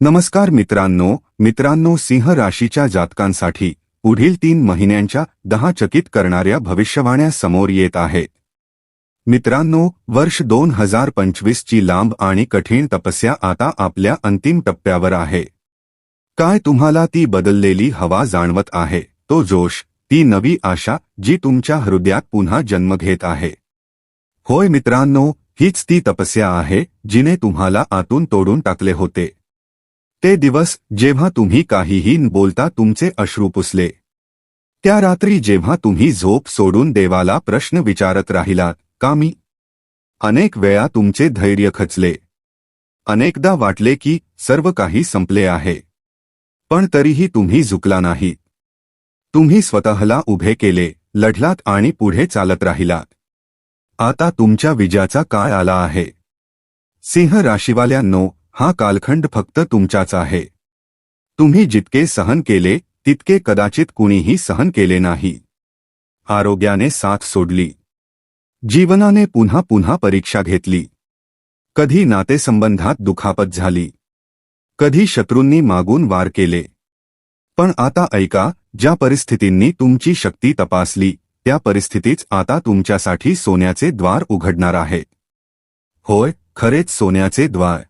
नमस्कार मित्रांनो मित्रांनो सिंह राशीच्या जातकांसाठी पुढील तीन महिन्यांच्या दहा चकित करणाऱ्या भविष्यवाण्या समोर येत आहेत. मित्रांनो वर्ष दोन हजार पंचवीस ची लांब आणि कठीण तपस्या आता आपल्या अंतिम टप्प्यावर आहे. काय तुम्हाला ती बदललेली हवा जाणवत आहे? तो जोश ती नवी आशा जी तुमच्या हृदयात पुन्हा जन्म घेत आहे. होय मित्रांनो हीच ती तपस्या आहे जिने तुम्हाला आतून तोडून टाकले होते. ते दिवस जेव्हा तुम्ही काहीही न बोलता तुमचे अश्रू पुसले. त्या रात्री जेव्हा तुम्ही झोप सोडून देवाला प्रश्न विचारत राहिलात का मी अनेक वेळा तुमचे धैर्य खचले. अनेकदा वाटले की सर्व काही संपले आहे. पण तरीही तुम्ही झुकला नाही. तुम्ही स्वतःला उभे केले लढलात आणि पुढे चालत राहिलात. आता तुमच्या विजयाचा काळ आला आहे. सिंह राशीवाल्यांनो हा कालखंड फक्त तुमचाच आहे. तुम्ही जितके सहन केले तितके कदाचित कुणीही सहन केले नाही. आरोग्याने साथ सोडली. जीवनाने पुन्हा पुन्हा परीक्षा घेतली. कधी नातेसंबंधात दुखापत झाली. कधी शत्रूंनी मागून वार केले. पण आता ऐका ज्या परिस्थितींनी तुमची शक्ती तपासली त्या परिस्थितीच आता तुमच्यासाठी सोन्याचे द्वार उघडणार आहे. होय खरेच सोन्याचे द्वार.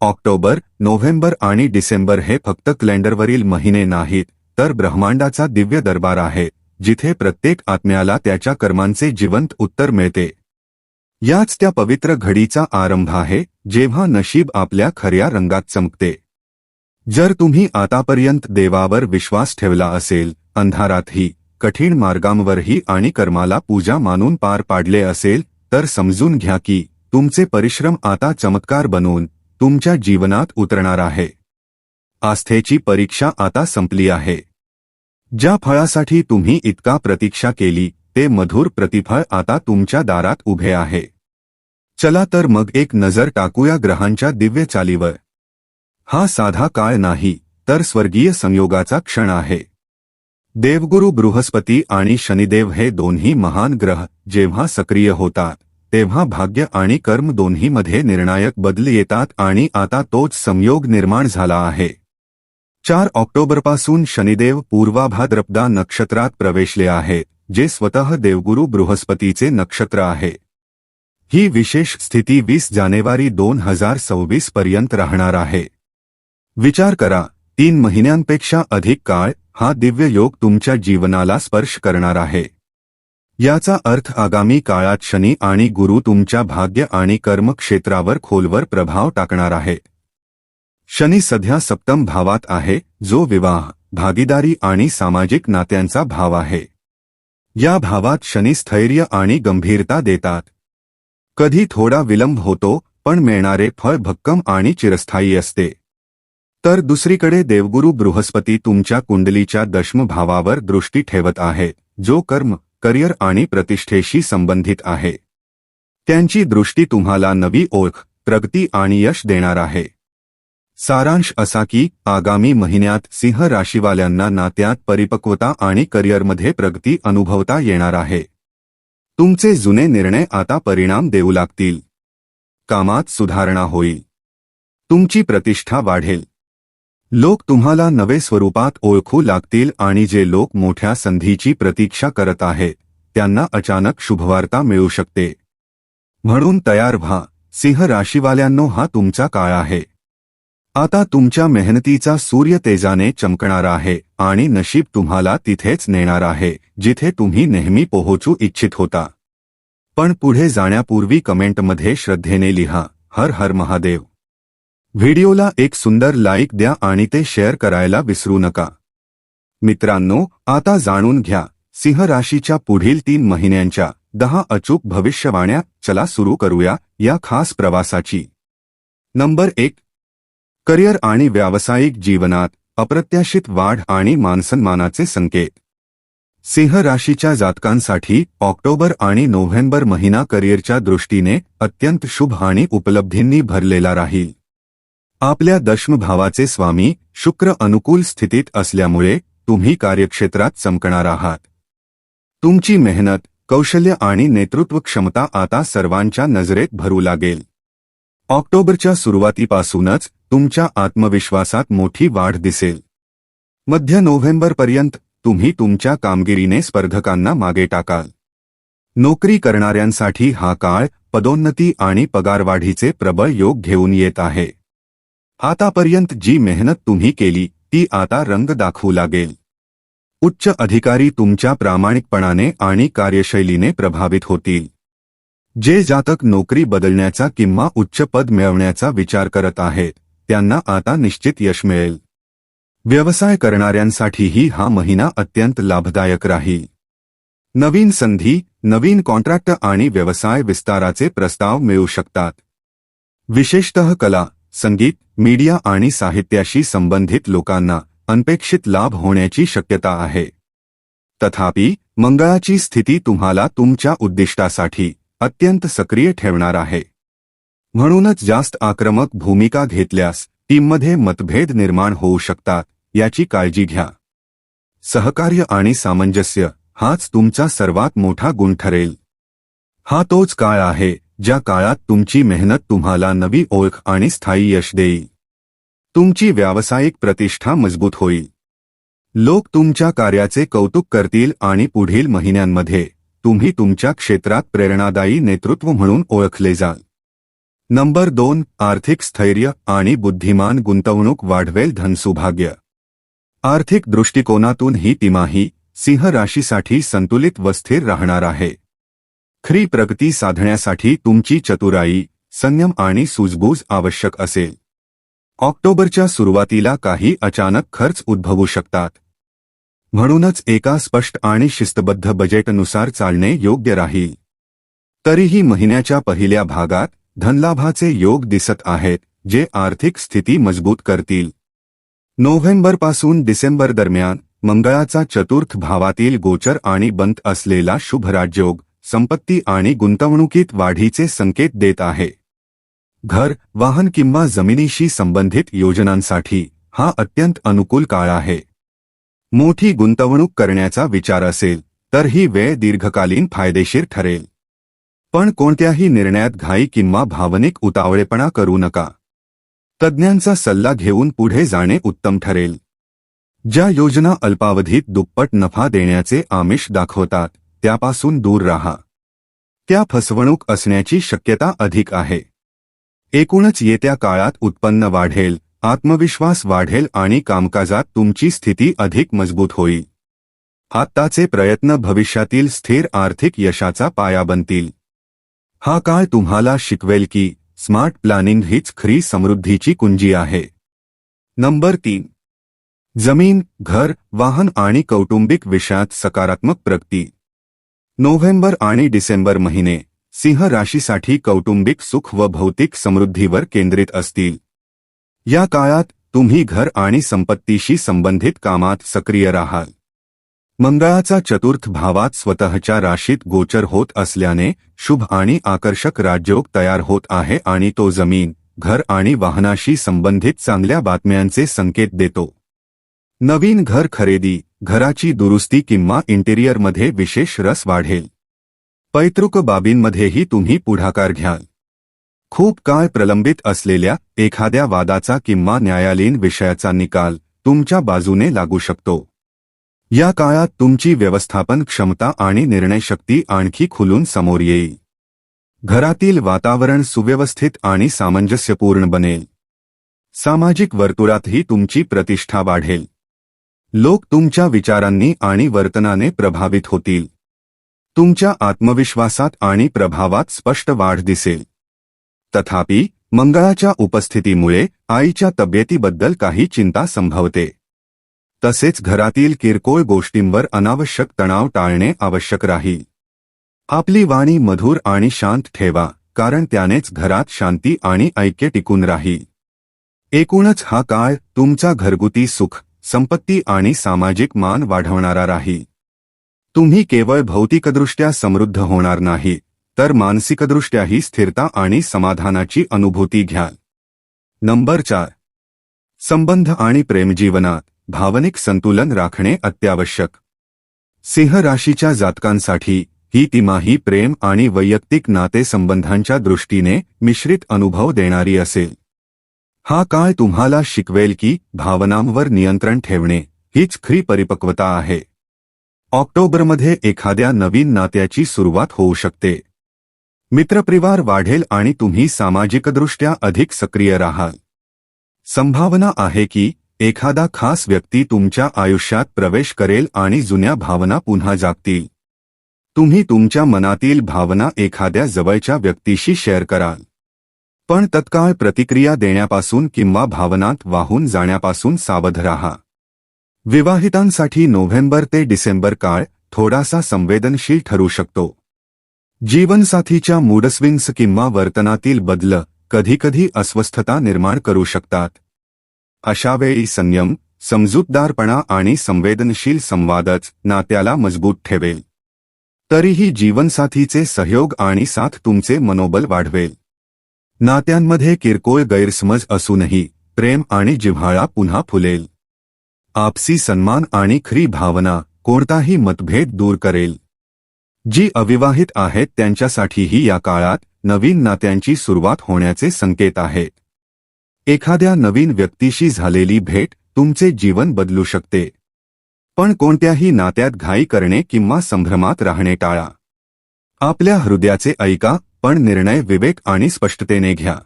ऑक्टोबर नोव्हेंबर आणि डिसेंबर हे फक्त कॅलेंडरवरील महिने नाहीत तर ब्रह्मांडाचा दिव्य दरबार आहे जिथे प्रत्येक आत्म्याला त्याच्या कर्मांचे जिवंत उत्तर मिळते. याच त्या पवित्र घडीचा आरंभ आहे जेव्हा नशीब आपल्या खऱ्या रंगात चमकते. जर तुम्ही आतापर्यंत देवावर विश्वास ठेवला असेल अंधारातही कठीण मार्गांवरही आणि कर्माला पूजा मानून पार पाडले असेल तर समजून घ्या की तुमचे परिश्रम आता चमत्कार बनून तुमच्या जीवनात उतरणार आहे. आस्थेची परीक्षा आता संपली आहे. ज्या फळासाठी तुम्ही इतका प्रतीक्षा केली ते मधुर प्रतिफळ आता तुमच्या दारात उभे आहे. चला तर मग एक नजर टाकूया ग्रहांच्या दिव्य चालीवर. हा साधा काळ नाही तर स्वर्गीय संयोगाचा क्षण आहे. देवगुरु बृहस्पती आणि शनिदेव हे दोन्ही महान ग्रह जेव्हा सक्रिय होतात तेव्हा भाग्य आणि कर्म दोन्हीमध्ये निर्णायक बदल येतात आणि आता तोच संयोग निर्माण झाला आहे. चार ऑक्टोबरपासून शनिदेव पूर्वाभाद्रपदा नक्षत्रात प्रवेशले आहे जे स्वतः देवगुरु बृहस्पतीचे नक्षत्र आहे. ही विशेष स्थिती वीस जानेवारी दोन हजार सव्वीस पर्यंत राहणार आहे. विचार करा तीन महिन्यांपेक्षा अधिक काळ हा दिव्य योग तुमच्या जीवनाला स्पर्श करणार आहे. याचा अर्थ आगामी काळात शनी आणि गुरु तुमच्या भाग्य आणि कर्म क्षेत्रावर खोलवर प्रभाव टाकणार आहे. शनी सध्या सप्तम भावात आहे जो विवाह भागीदारी आणि सामाजिक नात्यांचा भाव आहे. या भावात शनी स्थैर्य आणि गंभीरता देतात. कधी थोडा विलंब होतो पण मिळणारे फळ भक्कम आणि चिरस्थायी असते. तर दुसरीकडे देवगुरु बृहस्पती तुमच्या कुंडलीच्या दशम भावावर दृष्टी ठेवत आहे जो कर्म करिअर आणि प्रतिष्ठेशी संबंधित आहे. त्यांची दृष्टी तुम्हाला नवी ओळख प्रगती आणि यश देणार आहे. सारांश असा की आगामी महिन्यात सिंह राशीवाल्यांना नात्यात परिपक्वता आणि करिअरमध्ये प्रगती अनुभवता येणार आहे. तुमचे जुने निर्णय आता परिणाम देऊ लागतील. कामात सुधारणा होईल. तुमची प्रतिष्ठा वाढेल. लोक तुम्हाला नवे स्वरूपात ओळखू लागतील आणि जे लोक मोठ्या संधीची प्रतीक्षा करत आहेत त्यांना अचानक शुभवार्ता मिळू शकते. म्हणून तयार व्हा सिंह राशीवाल्यांनो हा तुमचा काळ आहे. आता तुमच्या मेहनतीचा सूर्य तेजाने चमकणार आहे आणि नशीब तुम्हाला तिथेच नेणार आहे जिथे तुम्ही नेहमी पोहोचू इच्छित होता. पण पुढे जाण्यापूर्वी कमेंटमध्ये श्रद्धेने लिहा हर हर महादेव. व्हिडिओला एक सुंदर लाईक द्या आणि ते शेअर करायला विसरू नका. मित्रांनो आता जाणून घ्या सिंह राशीच्या पुढील तीन महिन्यांच्या दहा अचूक भविष्यवाण्या चला सुरू करूया या खास प्रवासाची. नंबर एक. करिअर आणि व्यावसायिक जीवनात अप्रत्याशित वाढ आणि मानसन्मानाचे संकेत. सिंह राशीच्या जातकांसाठी ऑक्टोबर आणि नोव्हेंबर महिना करिअरच्या दृष्टीने अत्यंत शुभ आणि उपलब्धींनी भरलेला राहील. आपल्या दशमभावाचे स्वामी शुक्र अनुकूल स्थितीत असल्यामुळे तुम्ही कार्यक्षेत्रात चमकणार आहात. तुमची मेहनत कौशल्य आणि नेतृत्व क्षमता आता सर्वांच्या नजरेत भरू लागेल. ऑक्टोबरच्या सुरुवातीपासूनच तुमच्या आत्मविश्वासात मोठी वाढ दिसेल. मध्य नोव्हेंबरपर्यंत तुम्ही तुमच्या कामगिरीने स्पर्धकांना मागे टाकाल. नोकरी करणाऱ्यांसाठी हा काळ पदोन्नती आणि पगारवाढीचे प्रबळ योग घेऊन येत आहे. आतापर्यंत जी मेहनत तुम्ही केली ती आता रंग दाखवू लागेल. उच्च अधिकारी तुमच्या प्रामाणिकपणाने आणि कार्यशैलीने प्रभावित होतील. जे जातक नोकरी बदलण्याचा किंवा उच्च पद मिळवण्याचा विचार करत आहेत त्यांना आता निश्चित यश मिळेल. व्यवसाय करणाऱ्यांसाठीही हा महिना अत्यंत लाभदायक राहील. नवीन संधी नवीन कॉन्ट्रॅक्ट आणि व्यवसाय विस्ताराचे प्रस्ताव मिळू शकतात. विशेषतः कला संगीत मीडिया आणि साहित्याशी संबंधित लोकांना अनपेक्षित लाभ होण्याची शक्यता आहे. तथापि मंगळाची स्थिती तुम्हाला तुमच्या उद्दिष्टासाठी अत्यंत सक्रिय ठेवणार आहे. म्हणूनच जास्त आक्रमक भूमिका घेतल्यास टीममध्ये मतभेद निर्माण होऊ शकतात याची काळजी घ्या. सहकार्य आणि सामंजस्य हाच तुमचा सर्वात मोठा गुण ठरेल. हा तोच काळ आहे ज्या काळात तुमची मेहनत तुम्हाला नवी ओळख आणि स्थायी यश देईल. तुमची व्यावसायिक प्रतिष्ठा मजबूत होईल. लोक तुमच्या कार्याचे कौतुक करतील आणि पुढील महिन्यांमध्ये तुम्ही तुमच्या क्षेत्रात प्रेरणादायी नेतृत्व म्हणून ओळखले जाल. नंबर दोन आर्थिक स्थैर्य आणि बुद्धिमान गुंतवणूक वाढवेल धनसुभाग्य. आर्थिक दृष्टिकोनातून ही तिमाही सिंह राशीसाठी संतुलित व स्थिर राहणार आहे. खरी प्रगती साधण्यासाठी तुमची चतुराई संयम आणि सूजबूज आवश्यक असेल. ऑक्टोबरच्या सुरुवातीला काही अचानक खर्च उद्भवू शकतात. म्हणूनच एका स्पष्ट आणि शिस्तबद्ध बजेटनुसार चालणे योग्य राहील. तरीही महिन्याच्या पहिल्या भागात धनलाभाचे योग दिसत आहेत जे आर्थिक स्थिती मजबूत करतील. नोव्हेंबरपासून डिसेंबर दरम्यान मंगळाचा चतुर्थ भावातील गोचर आणि बंत असलेला शुभ राजयोग संपत्ती आणि गुंतवणुकीत वाढीचे संकेत देत आहे. घर वाहन किंवा जमिनीशी संबंधित योजनांसाठी हा अत्यंत अनुकूल काळ आहे. मोठी गुंतवणूक करण्याचा विचार असेल तर ही वेळ दीर्घकालीन फायदेशीर ठरेल. पण कोणत्याही निर्णयात घाई किंवा भावनिक उतावळेपणा करू नका. तज्ज्ञांचा सल्ला घेऊन पुढे जाणे उत्तम ठरेल. ज्या योजना अल्पावधीत दुप्पट नफा देण्याचे आमिष दाखवतात त्यापासून दूर राहा. त्या फसवणूक असण्याची शक्यता अधिक आहे. एकूणच येत्या काळात उत्पन्न वाढेल आत्मविश्वास वाढेल आणि कामकाजात तुमची स्थिती अधिक मजबूत होईल. आत्ताचे प्रयत्न भविष्यातील स्थिर आर्थिक यशाचा पाया बनतील. हा काळ तुम्हाला शिकवेल की स्मार्ट प्लॅनिंग हीच खरी समृद्धीची कुंजी आहे. नंबर तीन. जमीन घर वाहन आणि कौटुंबिक विषयात सकारात्मक प्रगती. नोव्हेंबर आणि डिसेंबर महिने सिंह राशीसाठी कौटुंबिक सुख व भौतिक समृद्धीवर केंद्रित असतील. या काळात तुम्ही घर आणि संपत्तीशी संबंधित कामात सक्रिय राहाल. मंगळाचा चतुर्थ भावात स्वतःच्या राशीत गोचर होत असल्याने शुभ आणि आकर्षक राजयोग तयार होत आहे आणि तो जमीन घर आणि वाहनाशी संबंधित चांगल्या बातम्यांचे संकेत देतो. नवीन घर खरेदी घराची दुरुस्ती किंवा इंटेरियरमध्ये विशेष रस वाढेल. पैतृक बाबींमध्येही तुम्ही पुढाकार घ्याल. खूप काळ प्रलंबित असलेल्या एखाद्या वादाचा किंवा न्यायालयीन विषयाचा निकाल तुमच्या बाजूने लागू शकतो. या काळात तुमची व्यवस्थापन क्षमता आणि निर्णयशक्ती आणखी खुलून समोर येईल. घरातील वातावरण सुव्यवस्थित आणि सामंजस्यपूर्ण बनेल. सामाजिक वर्तुळातही तुमची प्रतिष्ठा वाढेल. लोक तुमच्या विचारांनी आणि वर्तनाने प्रभावित होतील. तुमच्या आत्मविश्वासात आणि प्रभावात स्पष्ट वाढ दिसेल. तथापि मंगळाच्या उपस्थितीमुळे आईच्या तब्येतीबद्दल काही चिंता संभवते. तसेच घरातील किरकोळ गोष्टींवर अनावश्यक तणाव टाळणे आवश्यक राहील. आपली वाणी मधुर आणि शांत ठेवा कारण त्यानेच घरात शांती आणि ऐक्य टिकून राहील. एकूणच हा काळ तुमचा घरगुती सुख संपत्ती आणि सामाजिक मान वाढवणारा राही. तुम्ही केवळ भौतिकदृष्ट्या समृद्ध होणार नाही तर मानसिकदृष्ट्याही स्थिरता आणि समाधानाची अनुभूती घ्याल. नंबर चार. संबंध आणि प्रेमजीवनात भावनिक संतुलन राखणे अत्यावश्यक. सिंह राशीच्या जातकांसाठी ही तिमाही प्रेम आणि वैयक्तिक नातेसंबंधांच्या दृष्टीने मिश्रित अनुभव देणारी असेल. हा काळ तुम्हाला शिकवेल की भावनांवर नियंत्रण ठेवणे हीच खरी परिपक्वता आहे. ऑक्टोबरमध्ये एखाद्या नवीन नात्याची सुरुवात होऊ शकते. मित्रपरिवार वाढेल आणि तुम्ही सामाजिकदृष्ट्या अधिक सक्रिय राहाल. संभावना आहे की एखादा खास व्यक्ती तुमच्या आयुष्यात प्रवेश करेल आणि जुन्या भावना पुन्हा जागतील. तुम्ही तुमच्या मनातील भावना एखाद्या जवळच्या व्यक्तीशी शेअर कराल. पण तत्काळ प्रतिक्रिया देण्यापासून किंवा भावनात वाहून जाण्यापासून सावध राहा. विवाहितांसाठी नोव्हेंबर ते डिसेंबर काळ थोडासा संवेदनशील ठरू शकतो. जीवनसाथीच्या मूडस्विंग्स किंवा वर्तनातील बदल कधीकधी अस्वस्थता निर्माण करू शकतात. अशावेळी संयम समजूतदारपणा आणि संवेदनशील संवादच नात्याला मजबूत ठेवेल. तरीही जीवनसाथीचे सहयोग आणि साथ तुमचे मनोबल वाढवेल. नात्यांमध्ये किरकोळ गैरसमज असूनही प्रेम आणि जिव्हाळा पुन्हा फुलेल. आपसी सन्मान आणि खरी भावना कोणताही मतभेद दूर करेल. जी अविवाहित आहेत त्यांच्यासाठीही या काळात नवीन नात्यांची सुरुवात होण्याचे संकेत आहेत एखाद्या नवीन व्यक्तीशी झालेली भेट तुमचे जीवन बदलू शकते. पण कोणत्याही नात्यात घाई करणे किंवा संभ्रमात राहणे टाळा. आपल्या हृदयाचे ऐका पण निर्णय विवेक आणि स्पष्टतेने घ्या.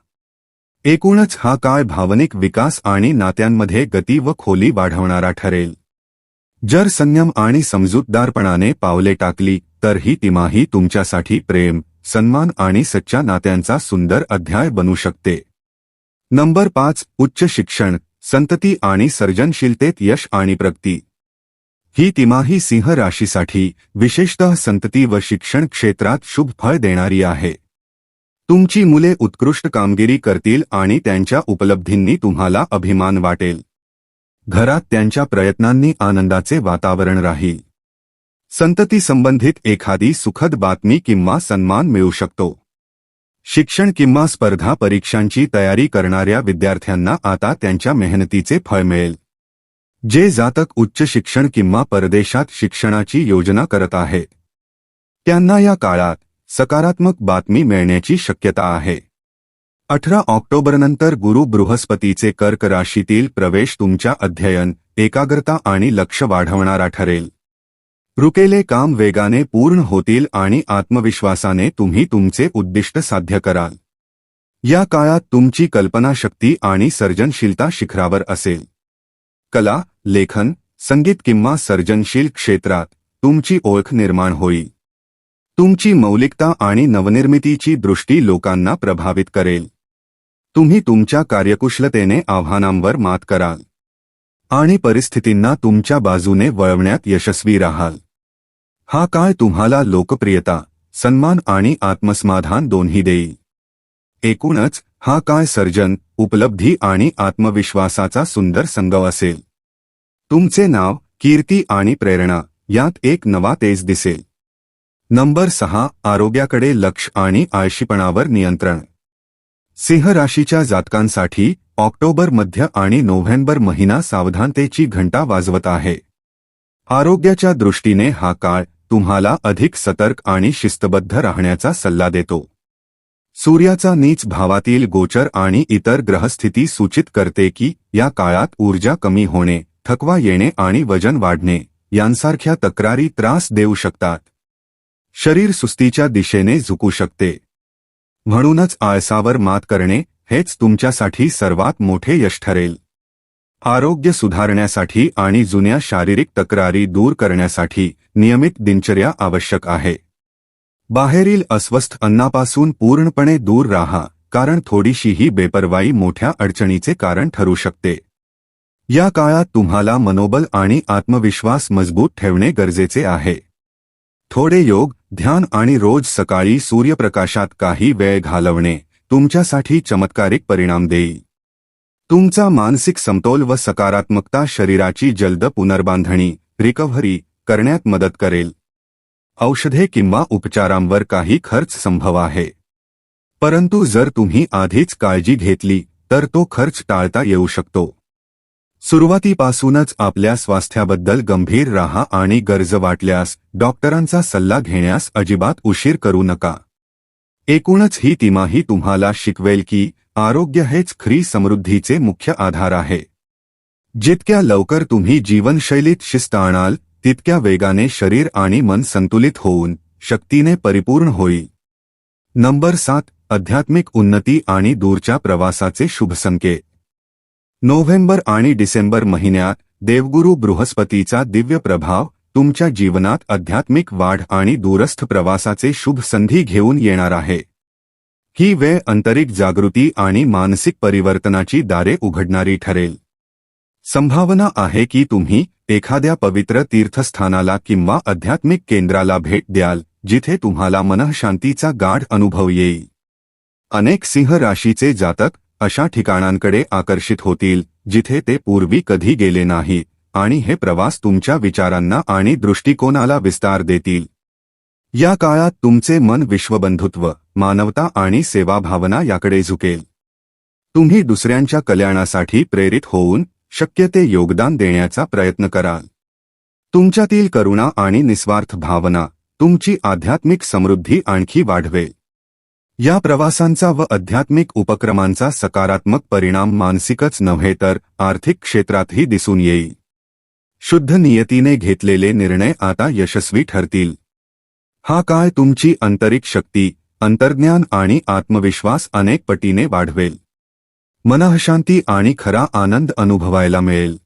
एकूणच हा काळ भावनिक विकास आणि नात्यांमध्ये गती व खोली वाढवणारा ठरेल. जर संयम आणि समजूतदारपणाने पावले टाकली तर ही तिमाही तुमच्यासाठी प्रेम सन्मान आणि सच्च्या नात्यांचा सुंदर अध्याय बनू शकते. नंबर पाच उच्च शिक्षण संतती आणि सर्जनशीलतेत यश आणि प्रगती. ही तिमाही सिंह राशीसाठी विशेषतः संतती व शिक्षण क्षेत्रात शुभ फळ देणारी आहे. तुमची मुले उत्कृष्ट कामगिरी करतील आणि त्यांच्या उपलब्धींनी तुम्हाला अभिमान वाटेल. घरात त्यांच्या प्रयत्नांनी आनंदाचे वातावरण राहील. संतती संबंधित एखादी सुखद बातमी किंवा सन्मान मिळू शकतो. शिक्षण किंवा स्पर्धा परीक्षांची तयारी करणाऱ्या विद्यार्थ्यांना आता त्यांच्या मेहनतीचे फळ मिळेल. जे जातक उच्च शिक्षण किंवा परदेशात शिक्षणाची योजना करत आहेत त्यांना या काळात सकारात्मक बातमी मिळण्याची शक्यता आहे. अठरा ऑक्टोबरनंतर गुरु बृहस्पतीचे कर्क राशीतील प्रवेश तुमच्या अध्ययन एकाग्रता आणि लक्ष वाढवणारा ठरेल. रुकेले काम वेगाने पूर्ण होतील आणि आत्मविश्वासाने तुम्ही तुमचे उद्दिष्ट साध्य कराल. या काळात तुमची कल्पनाशक्ती आणि सर्जनशीलता शिखरावर असेल. कला लेखन संगीत किंवा सर्जनशील क्षेत्रात तुमची ओळख निर्माण होईल. तुमची मौलिकता आणि नवनिर्मितीची दृष्टी लोकांना प्रभावित करेल. तुम्ही तुमच्या कार्यकुशलतेने आव्हानांवर मात कराल. आणि परिस्थितींना तुमच्या बाजूने वळवण्यात यशस्वी राहाल. हा काळ तुम्हाला लोकप्रियता सन्मान आणि आत्मसमाधान दोन्ही देईल. एकूणच हा काळ सर्जन उपलब्धी आणि आत्मविश्वासाचा सुंदर संगव असेल. तुमचे नाव कीर्ती आणि प्रेरणा यात एक नवा तेज दिसेल. नंबर सहा आरोग्याकडे लक्ष आणि आळशीपणावर नियंत्रण. सिंह राशीच्या जातकांसाठी ऑक्टोबर मध्य आणि नोव्हेंबर महिना सावधानतेची घंटा वाजवत आहे. आरोग्याच्या दृष्टीने हा काळ तुम्हाला अधिक सतर्क आणि शिस्तबद्ध राहण्याचा सल्ला देतो. सूर्याचा नीच भावातील गोचर आणि इतर ग्रहस्थिती सूचित करते की या काळात ऊर्जा कमी होणे थकवा येणे आणि वजन वाढणे यांसारख्या तक्रारी त्रास देऊ शकतात. शरीर सुस्तीच्या दिशेने झुकू शकते. म्हणूनच आळसावर मात करणे हेच तुमच्यासाठी सर्वात मोठे यश ठरेल. आरोग्य सुधारण्यासाठी आणि जुन्या शारीरिक तक्रारी दूर करण्यासाठी नियमित दिनचर्या आवश्यक आहे. बाहेरील अस्वस्थ अन्नापासून पूर्णपणे दूर राहा कारण थोडीशीही बेपरवाई मोठ्या अडचणीचे कारण ठरू शकते. या काळात तुम्हाला मनोबल आणि आत्मविश्वास मजबूत ठेवणे गरजेचे आहे. थोडे योग ध्यान आणि रोज सकाळी सूर्यप्रकाशात काही वेळ घालवणे तुमच्यासाठी चमत्कारिक परिणाम देईल. तुमचा मानसिक समतोल व सकारात्मकता शरीराची जलद पुनर्बांधणी रिकव्हरी करण्यात मदत करेल. औषधे किंवा उपचारांवर काही खर्च संभव आहे. परंतु जर तुम्ही आधीच काळजी घेतली तर तो खर्च टाळता येऊ शकतो. सुरुवातीपासूनच आपल्या स्वास्थ्याबद्दल गंभीर राहा आणि गरज वाटल्यास डॉक्टरांचा सल्ला घेण्यास अजिबात उशीर करू नका. एकूणच ही तिमाही तुम्हाला शिकवेल की आरोग्य हेच खरी समृद्धीचे मुख्य आधार आहे. जितक्या लवकर तुम्ही जीवनशैलीत शिस्त आणाल तितक्या वेगाने शरीर आणि मन संतुलित होऊन शक्तीने परिपूर्ण होईल. नंबर सात आध्यात्मिक उन्नती आणि दूरच्या प्रवासाचे शुभ संकेत नोव्हेंबर आणि डिसेंबर महिन्यात देवगुरु बृहस्पतीचा दिव्य प्रभाव तुमच्या जीवनात आध्यात्मिक वाढ आणि दूरस्थ प्रवासाचे शुभ संधी घेऊन येणार आहे. ही वेळ आंतरिक जागृती आणि मानसिक परिवर्तनाची दारे उघडणारी ठरेल. संभावना आहे की तुम्ही एखाद्या पवित्र तीर्थस्थानाला किंवा आध्यात्मिक केंद्राला भेट द्याल जिथे तुम्हाला मनःशांतीचा गाढ अनुभव येईल. अनेक सिंह राशीचे जातक अशा ठिकाणांकडे आकर्षित होतील जिथे ते पूर्वी कधी गेले नाही आणि हे प्रवास तुमच्या विचारांना आणि दृष्टिकोनाला विस्तार देतील. या काळात तुमचे मन विश्वबंधुत्व मानवता आणि सेवाभावना याकडे झुकेल. तुम्ही दुसऱ्यांच्या कल्याणासाठी प्रेरित होऊन शक्य ते योगदान देण्याचा प्रयत्न कराल. तुमच्यातील करुणा आणि निस्वार्थ भावना तुमची आध्यात्मिक समृद्धी आणखी वाढवेल. या प्रवासांचा व आध्यात्मिक उपक्रमांचा सकारात्मक परिणाम मानसिकच नव्हे तर आर्थिक क्षेत्रातही दिसून येईल. शुद्ध नियतीने घेतलेले निर्णय आता यशस्वी ठरतील. हा काळ तुमची आंतरिक शक्ती अंतर्ज्ञान आणि आत्मविश्वास अनेक पटीने वाढवेल. मनःशांती आणि खरा आनंद अनुभवायला मिळेल.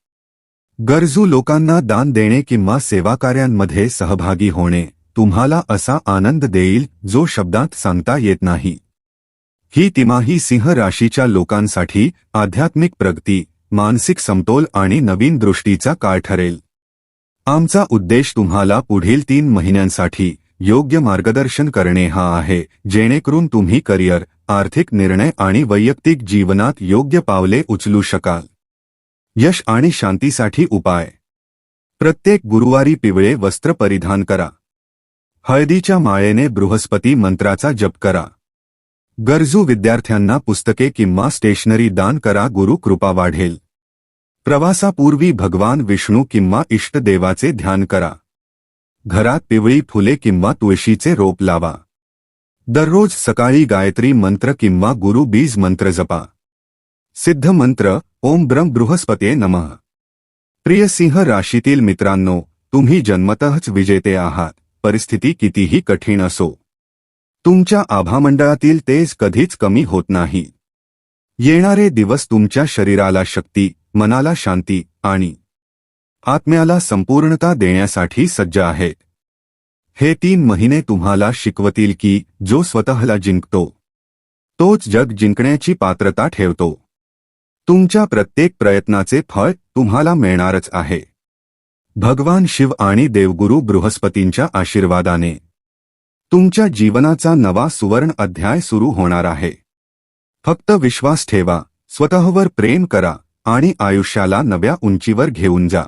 गरजू लोकांना दान देणे किंवा सेवाकार्यांमध्ये सहभागी होणे. तुम्हाला असा आनंद देईल जो शब्दात सांगता येत नाही. ही तिमाही सिंह राशीच्या लोकांसाठी आध्यात्मिक प्रगती मानसिक समतोल आणि नवीन दृष्टीचा काळ ठरेल. आमचा उद्देश तुम्हाला पुढील तीन महिन्यांसाठी योग्य मार्गदर्शन करणे हा आहे जेणेकरून तुम्ही करिअर आर्थिक निर्णय आणि वैयक्तिक जीवनात योग्य पावले उचलू शकाल. यश आणि शांतीसाठी उपाय. प्रत्येक गुरुवारी पिवळे वस्त्र परिधान करा. हळदीच्या माळेने बृहस्पती मंत्राचा जप करा. गरजू विद्यार्थ्यांना पुस्तके किंवा स्टेशनरी दान करा गुरु कृपा वाढेल. प्रवासापूर्वी भगवान विष्णू किंवा इष्टदेवाचे ध्यान करा. घरात पिवळी फुले किंवा तुळशीचे रोप लावा. दररोज सकाळी गायत्री मंत्र किंवा गुरु बीज मंत्र जपा. सिद्ध मंत्र ओम ब्रह्म बृहस्पते नमः. प्रिय सिंह राशीतील मित्रांनो तुम्ही जन्मतःच विजेते आहात. परिस्थिती कितीही कठीण असो. तुमच्या आभामंडळातील तेज कधीच कमी होत नाही. येणारे दिवस तुमच्या शरीराला शक्ती मनाला शांती आणि आत्म्याला संपूर्णता देण्यासाठी सज्ज आहेत हे तीन महिने तुम्हाला शिकवतील की जो स्वतःला जिंकतो तोच जग जिंकण्याची पात्रता ठेवतो. तुमच्या प्रत्येक प्रयत्नाचे फळ तुम्हाला मिळणारच आहे. भगवान शिव आणि देवगुरु बृहस्पतींच्या आशीर्वादाने. तुमच्या जीवनाचा नवा सुवर्ण अध्याय सुरू होणार आहे. फक्त विश्वास ठेवा स्वतःवर प्रेम करा आणि आयुष्याला नव्या उंचीवर घेऊन जा.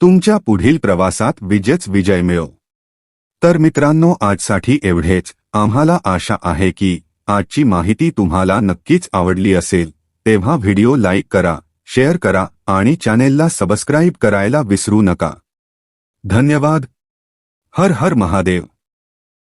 तुमच्या पुढील प्रवासात विजेच विजय मिळो. तर मित्रांनो आजसाठी एवढेच. आम्हाला आशा आहे की आजची माहिती तुम्हाला नक्कीच आवडली असेल. तेव्हा व्हिडिओ लाईक करा शेअर करा आणि चॅनेलला सबस्क्राईब करायला विसरू नका. धन्यवाद. हर हर महादेव.